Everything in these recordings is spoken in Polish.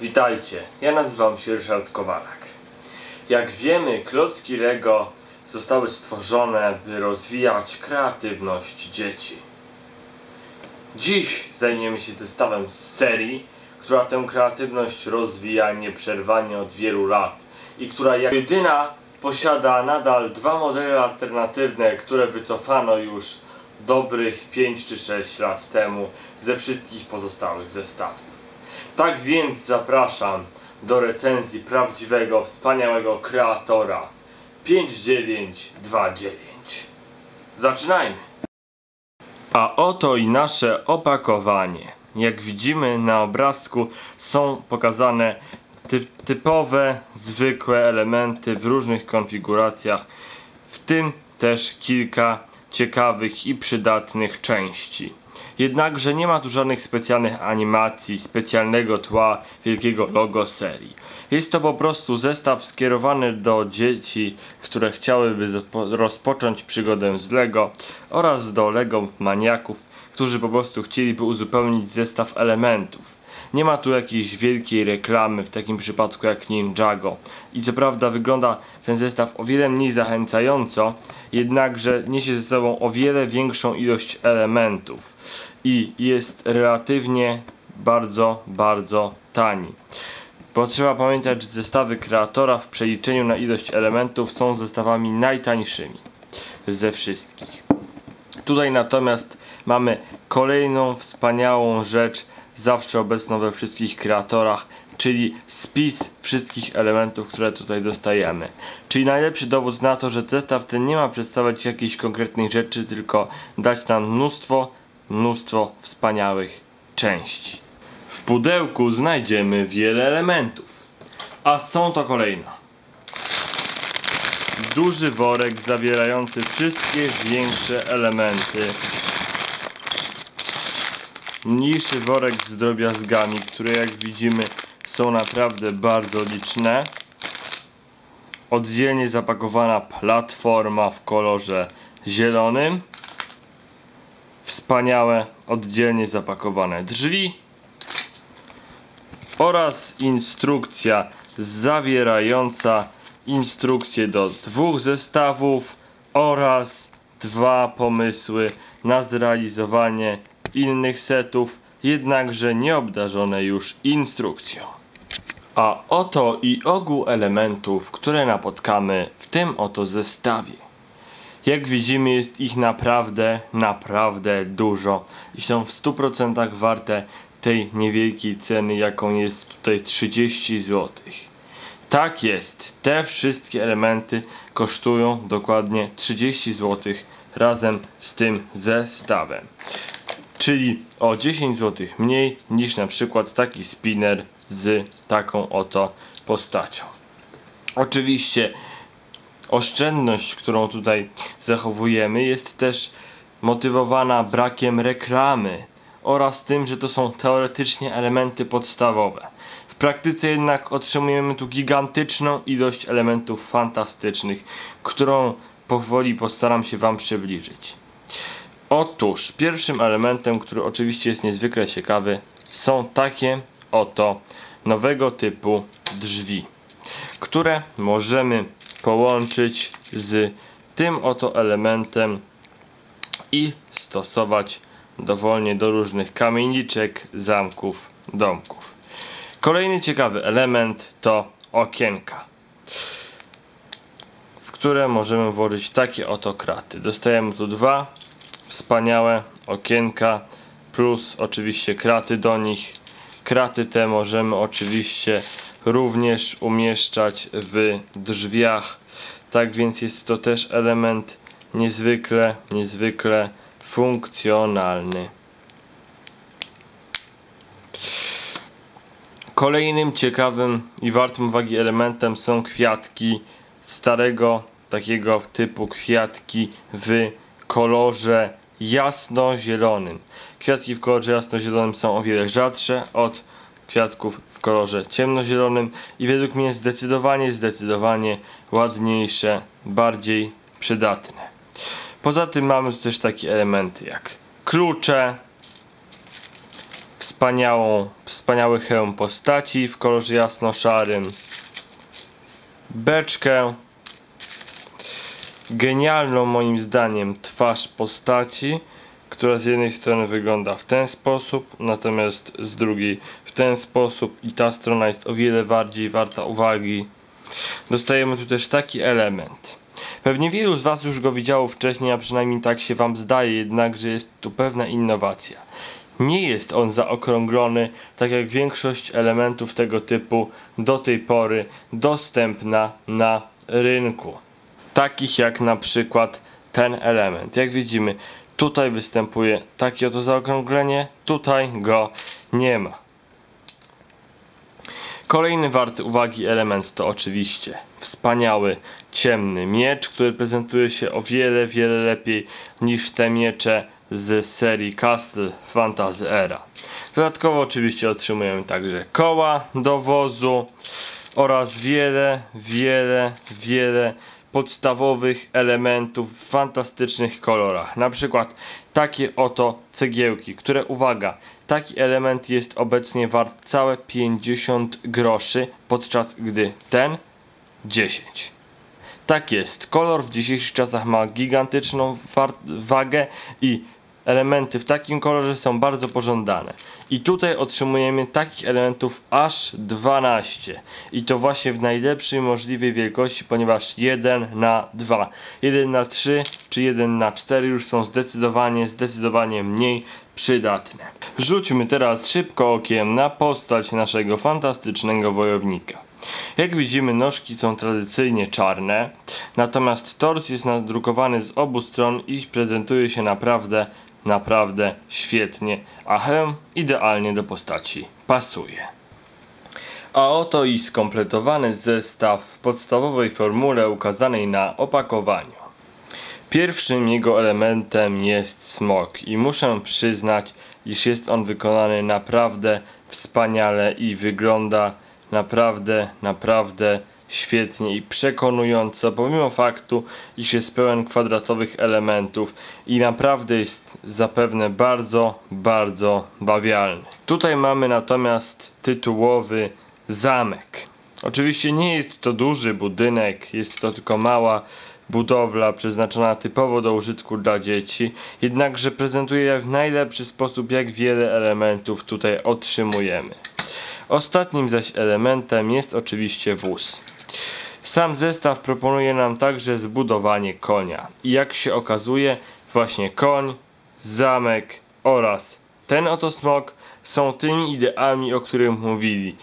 Witajcie, ja nazywam się Ryszard Kowalak. Jak wiemy, klocki Lego zostały stworzone, by rozwijać kreatywność dzieci. Dziś zajmiemy się zestawem z serii, która tę kreatywność rozwija nieprzerwanie od wielu lat i która jak jedyna posiada nadal dwa modele alternatywne, które wycofano już dobrych 5 czy 6 lat temu ze wszystkich pozostałych zestawów. Tak więc zapraszam do recenzji prawdziwego, wspaniałego kreatora 5929. Zaczynajmy! A oto i nasze opakowanie. Jak widzimy na obrazku są pokazane ty typowe, zwykłe elementy w różnych konfiguracjach, w tym też kilka ciekawych i przydatnych części. Jednakże nie ma tu żadnych specjalnych animacji, specjalnego tła, wielkiego logo serii. Jest to po prostu zestaw skierowany do dzieci, które chciałyby rozpocząć przygodę z LEGO oraz do LEGO maniaków, którzy po prostu chcieliby uzupełnić zestaw elementów. Nie ma tu jakiejś wielkiej reklamy w takim przypadku jak Ninjago. I co prawda wygląda ten zestaw o wiele mniej zachęcająco, jednakże niesie ze sobą o wiele większą ilość elementów i jest relatywnie bardzo, bardzo tani. Bo trzeba pamiętać, że zestawy kreatora w przeliczeniu na ilość elementów są zestawami najtańszymi ze wszystkich. Tutaj natomiast mamy kolejną wspaniałą rzecz, zawsze obecną we wszystkich kreatorach, czyli spis wszystkich elementów, które tutaj dostajemy. Czyli najlepszy dowód na to, że zestaw ten nie ma przedstawiać jakiejś konkretnej rzeczy, tylko dać nam mnóstwo, mnóstwo wspaniałych części. W pudełku znajdziemy wiele elementów, a są to kolejno. Duży worek zawierający wszystkie większe elementy mniejszy worek z drobiazgami, które jak widzimy są naprawdę bardzo liczne. Oddzielnie zapakowana platforma w kolorze zielonym. Wspaniałe, oddzielnie zapakowane drzwi. Oraz instrukcja zawierająca instrukcję do dwóch zestawów oraz dwa pomysły na zrealizowanie innych setów, jednakże nie obdarzone już instrukcją. A oto i ogół elementów, które napotkamy w tym oto zestawie. Jak widzimy jest ich naprawdę, naprawdę dużo i są w 100% warte tej niewielkiej ceny jaką jest tutaj 30 zł. Tak jest, te wszystkie elementy kosztują dokładnie 30 zł razem z tym zestawem czyli o 10 zł mniej niż na przykład taki spinner z taką oto postacią. Oczywiście oszczędność, którą tutaj zachowujemy jest też motywowana brakiem reklamy oraz tym, że to są teoretycznie elementy podstawowe. W praktyce jednak otrzymujemy tu gigantyczną ilość elementów fantastycznych, którą powoli postaram się Wam przybliżyć. Otóż pierwszym elementem, który oczywiście jest niezwykle ciekawy, są takie oto nowego typu drzwi, które możemy połączyć z tym oto elementem i stosować dowolnie do różnych kamieniczek, zamków, domków. Kolejny ciekawy element to okienka, w które możemy włożyć takie oto kraty. Dostajemy tu dwa wspaniałe okienka plus oczywiście kraty do nich. Kraty te możemy oczywiście również umieszczać w drzwiach. Tak więc jest to też element niezwykle, niezwykle funkcjonalny. Kolejnym ciekawym i wartym uwagi elementem są kwiatki starego takiego typu kwiatki w kolorze jasno-zielonym. Kwiatki w kolorze jasno-zielonym są o wiele rzadsze od kwiatków w kolorze ciemnozielonym i według mnie zdecydowanie, zdecydowanie ładniejsze, bardziej przydatne. Poza tym mamy tu też takie elementy jak klucze, wspaniałą, wspaniały hełm postaci w kolorze jasno-szarym, beczkę, genialną moim zdaniem twarz postaci, która z jednej strony wygląda w ten sposób, natomiast z drugiej w ten sposób i ta strona jest o wiele bardziej warta uwagi. Dostajemy tu też taki element. Pewnie wielu z Was już go widziało wcześniej, a przynajmniej tak się Wam zdaje, jednakże jest tu pewna innowacja. Nie jest on zaokrąglony, tak jak większość elementów tego typu do tej pory dostępna na rynku. Takich jak na przykład ten element. Jak widzimy, tutaj występuje takie oto zaokrąglenie, tutaj go nie ma. Kolejny warty uwagi element to oczywiście wspaniały ciemny miecz, który prezentuje się o wiele, wiele lepiej niż te miecze z serii Castle Fantasy Era. Dodatkowo oczywiście otrzymujemy także koła do wozu oraz wiele, wiele, wiele podstawowych elementów w fantastycznych kolorach. Na przykład takie oto cegiełki, które uwaga, taki element jest obecnie wart całe 50 groszy, podczas gdy ten 10. Tak jest, kolor w dzisiejszych czasach ma gigantyczną wagę i elementy w takim kolorze są bardzo pożądane. I tutaj otrzymujemy takich elementów aż 12. I to właśnie w najlepszej możliwej wielkości, ponieważ 1 na 2. 1 na 3 czy 1 na 4 już są zdecydowanie, zdecydowanie mniej przydatne. Rzućmy teraz szybko okiem na postać naszego fantastycznego wojownika. Jak widzimy nóżki są tradycyjnie czarne, natomiast tors jest nadrukowany z obu stron i prezentuje się naprawdę naprawdę świetnie, a hełm idealnie do postaci pasuje. A oto i skompletowany zestaw w podstawowej formule ukazanej na opakowaniu. Pierwszym jego elementem jest smok i muszę przyznać, iż jest on wykonany naprawdę wspaniale i wygląda naprawdę, naprawdę świetnie i przekonująco, pomimo faktu, iż jest pełen kwadratowych elementów i naprawdę jest zapewne bardzo, bardzo bawialny. Tutaj mamy natomiast tytułowy zamek. Oczywiście nie jest to duży budynek, jest to tylko mała budowla przeznaczona typowo do użytku dla dzieci, jednakże prezentuje w najlepszy sposób jak wiele elementów tutaj otrzymujemy. Ostatnim zaś elementem jest oczywiście wóz. Sam zestaw proponuje nam także zbudowanie konia. I jak się okazuje, właśnie koń, zamek oraz ten oto smok są tymi ideami, o których mówili.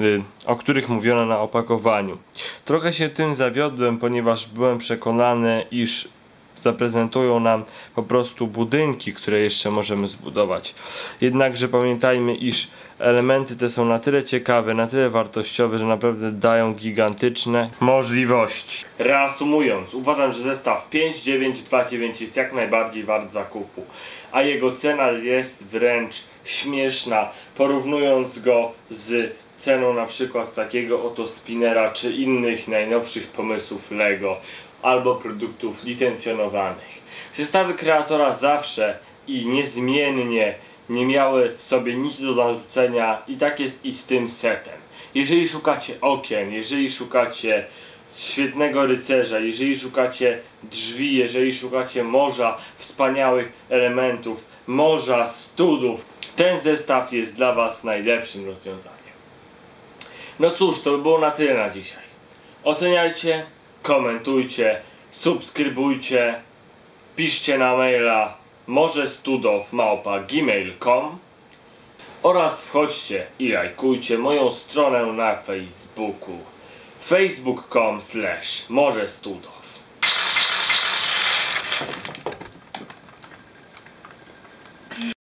Y, o których mówiono na opakowaniu. Trochę się tym zawiodłem, ponieważ byłem przekonany, iż zaprezentują nam po prostu budynki, które jeszcze możemy zbudować. Jednakże pamiętajmy, iż elementy te są na tyle ciekawe, na tyle wartościowe, że naprawdę dają gigantyczne możliwości. Reasumując, uważam, że zestaw 5929 jest jak najbardziej wart zakupu, a jego cena jest wręcz śmieszna, porównując go z ceną na przykład takiego oto spinera czy innych najnowszych pomysłów LEGO albo produktów licencjonowanych. Zestawy kreatora zawsze i niezmiennie nie miały sobie nic do zarzucenia i tak jest i z tym setem. Jeżeli szukacie okien, jeżeli szukacie świetnego rycerza, jeżeli szukacie drzwi, jeżeli szukacie morza wspaniałych elementów, morza studów, ten zestaw jest dla Was najlepszym rozwiązaniem. No cóż, to by było na tyle na dzisiaj. Oceniajcie, komentujcie, subskrybujcie, piszcie na maila może gmail.com oraz wchodźcie i lajkujcie moją stronę na Facebooku facebook.com slash może